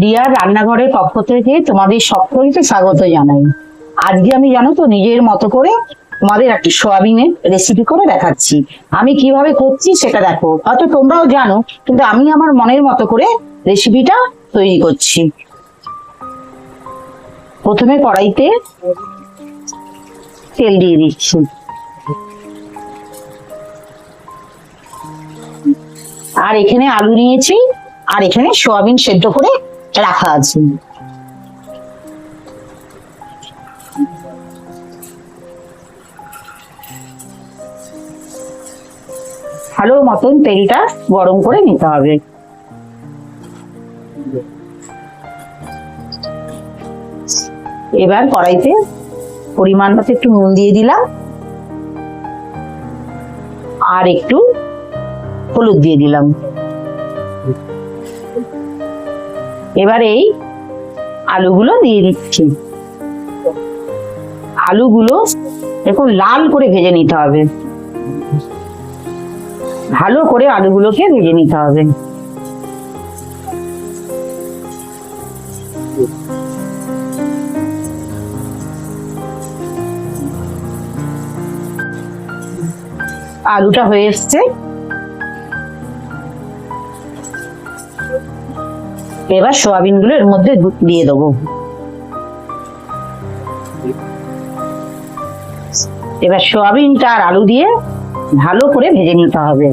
দিয়ার রান্নাঘরের পক্ষ থেকে তোমাদের সকলকে স্বাগত জানাই। আজকে আমি জানো তো নিজের মতো করে তোমাদের একটা সোয়াবিনের রেসিপি করে দেখাচ্ছি। আমি কীভাবে করছি সেটা দেখো। হয়তো তোমরাও জানো, কিন্তু আমি আমার মনের মতো করে রেসিপিটা তৈরি করছি। প্রথমে কড়াইতে তেল দিয়ে দিচ্ছি। আর এখানে আলু নিয়েছি, আর এখানে সোয়াবিন সেদ্ধ করে রাখা আছে। ভালো মতন তেলটা গরম করে নিতে হবে। এবার কড়াইতে পরিমাণ মতো একটু নুন দিয়ে দিলাম। আর একটু হলুদ দিয়ে দিলাম। এবার এই আলুগুলো দিয়ে দিচ্ছি। আলুগুলো দেখুন, লাল করে ভেজে নিতে হবে। ভালো করে আলুগুলোকে ভেজে নিতে হবে। আলুটা হয়ে এসছে। এবার সোয়াবিনগুলো এর মধ্যে দিয়ে দেবো। এবার সোয়াবিনটা আর আলু দিয়ে ভালো করে ভেজে নিতে হবে।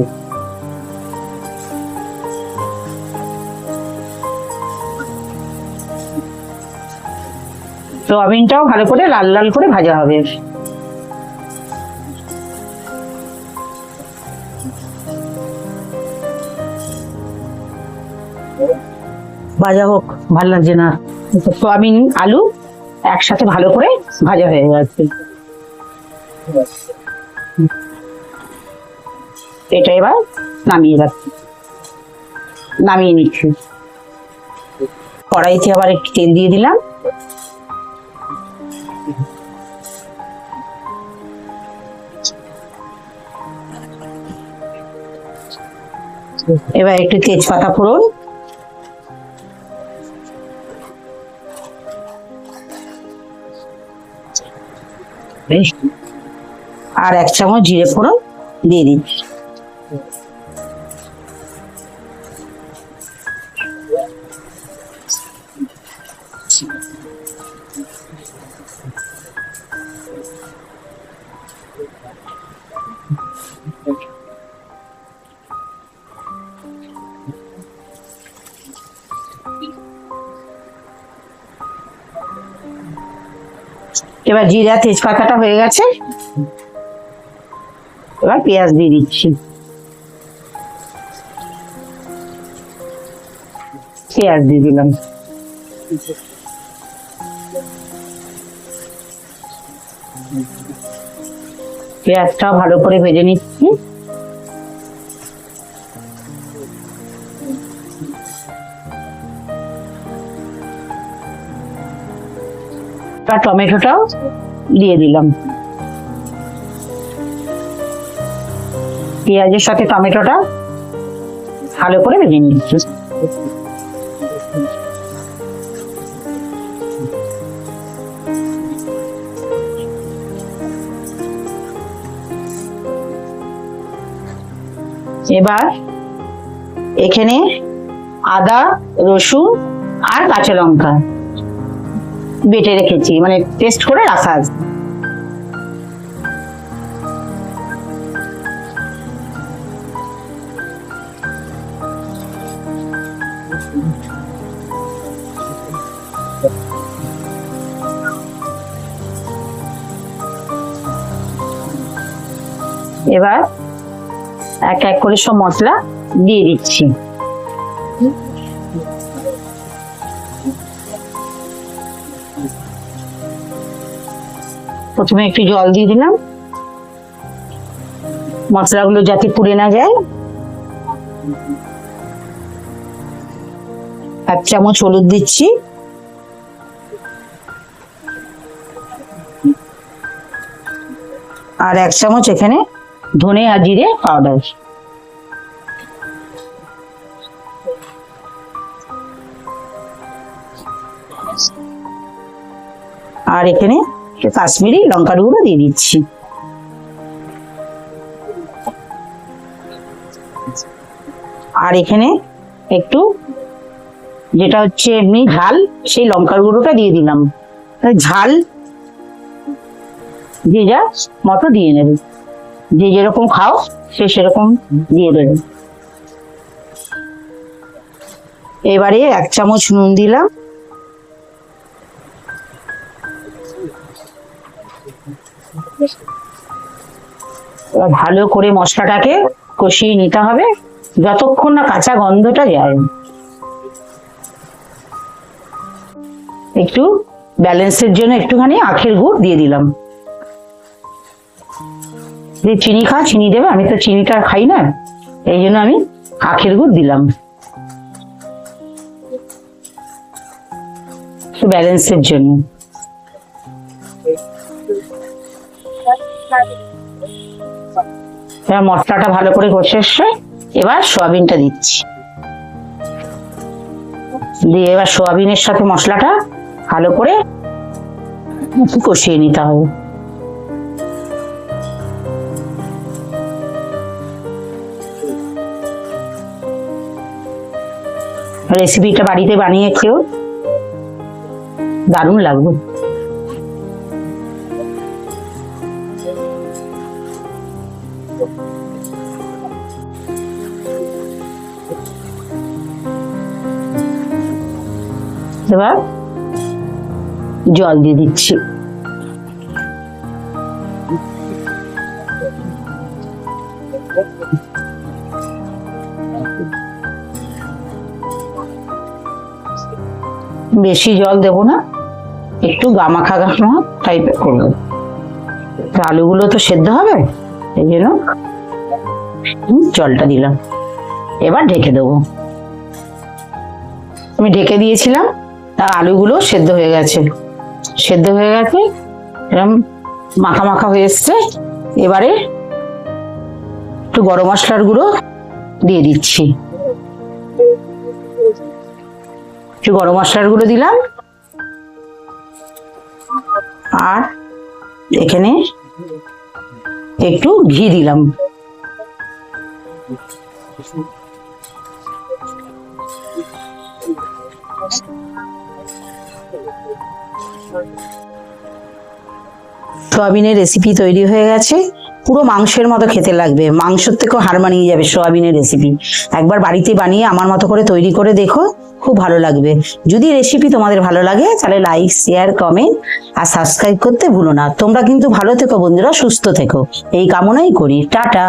সোয়াবিনটাও ভালো করে লাল লাল করে ভাজা হবে। ভাজা হোক, ভালো লাগছে না। সোয়াবিন, আলু একসাথে ভালো করে ভাজা হয়ে যাচ্ছে এটা এবার নামিয়ে রাখছি। নামিয়ে নিচ্ছি। কড়াইতে আবার একটু তেল দিয়ে দিলাম। এবার একটু তেজপাতা ফোড়ন আর এক চামচ জিরে ফোড়ন দিয়ে দিচ্ছি। এবার জিরা তেজপাতাটা হয়ে গেছে। এবার পেঁয়াজ দিয়ে দিচ্ছি। পেঁয়াজ দিয়ে দিলাম। পেঁয়াজটাও ভালো করে ভেজে নিচ্ছি। আর টমেটোটাও দিয়ে দিলাম। পেঁয়াজের সাথে টমেটোটা ভালো করে ভেজে নিচ্ছি এবার এখানে আদা, রসুন আর কাঁচা লঙ্কা বেটে রেখেছি মানে টেস্ট করে রাখা আছে। এবার এক এক করে সব মশলা দিয়ে দিচ্ছি। প্রথমে একটু জল দিয়ে দিলাম। মশলাগুলো যাতে পুড়ে না যায়। এক চামচ হলুদ দিচ্ছি। আর এক চামচ এখানে ধনে আর জিরে পাউডার। আর এখানে কাশ্মীরি লঙ্কার গুঁড়ো দিয়ে দিচ্ছি। আর এখানে একটু যেটা হচ্ছে এমনি ঝাল, সেই লঙ্কার গুঁড়োটা দিয়ে দিলাম। ঝাল যে যা মতো দিয়ে নেবে। যে যেরকম খাও, সে সেরকম দিয়ে দেবে। এবারে এক চামচ নুন দিলাম। ভালো করে মশলাটাকে কষিয়ে নিতে হবে। যতক্ষণ না কাঁচা গন্ধটা যায়। একটু ব্যালেন্সের জন্য একটুখানি আখের গুড় দিয়ে দিলাম। যে চিনি খা, চিনি দেবে, আমি তো চিনিটা খাই না। এই জন্য আমি আখের গুড় দিলাম। ব্যালেন্সের জন্য। এবার মশলাটা ভালো করে কষে এসছে এবার সোয়াবিনটা দিচ্ছি। দিয়ে এবার সোয়াবিনের সাথে মশলাটা ভালো করে কষিয়ে নিতে হবে। রেসিপিটা বাড়িতে বানিয়ে খেয়েও দারুণ লাগবে। এবার জল দিয়ে দিচ্ছি। বেশি জল দেব না, একটু গামাখা গামা টাইপের করব। আলুগুলো তো সেদ্ধ হবে, এই জন্য জলটা দিলাম। এবার ঢেকে দেবো। আমি ঢেকে দিয়েছিলাম আলুগুলো সেদ্ধ হয়ে গেছে। সেদ্ধ হয়ে গেছে এরকম মাখা মাখা হয়ে এসছে। এবারে একটু গরম মশলার গুঁড়ো দিয়ে দিচ্ছি। একটু গরম মশলার গুঁড়ো দিলাম। আর এখানে একটু ঘি দিলাম। সোয়াবিনের রেসিপি তৈরি হয়ে গেছে। পুরো মাংসের মতো খেতে লাগবে। মাংসর থেকেও হার মানিয়ে যাবে সোয়াবিনের রেসিপি একবার বাড়িতে বানিয়ে আমার মতো করে তৈরি করে দেখো, খুব ভালো লাগবে। যদি রেসিপি তোমাদের ভালো লাগে, তাহলে লাইক শেয়ার কমেন্ট আর সাবস্ক্রাইব করতে ভুলো না। তোমরা কিন্তু ভালো থেকো বন্ধুরা, সুস্থ থেকো। এই কামনাই করি। টাটা!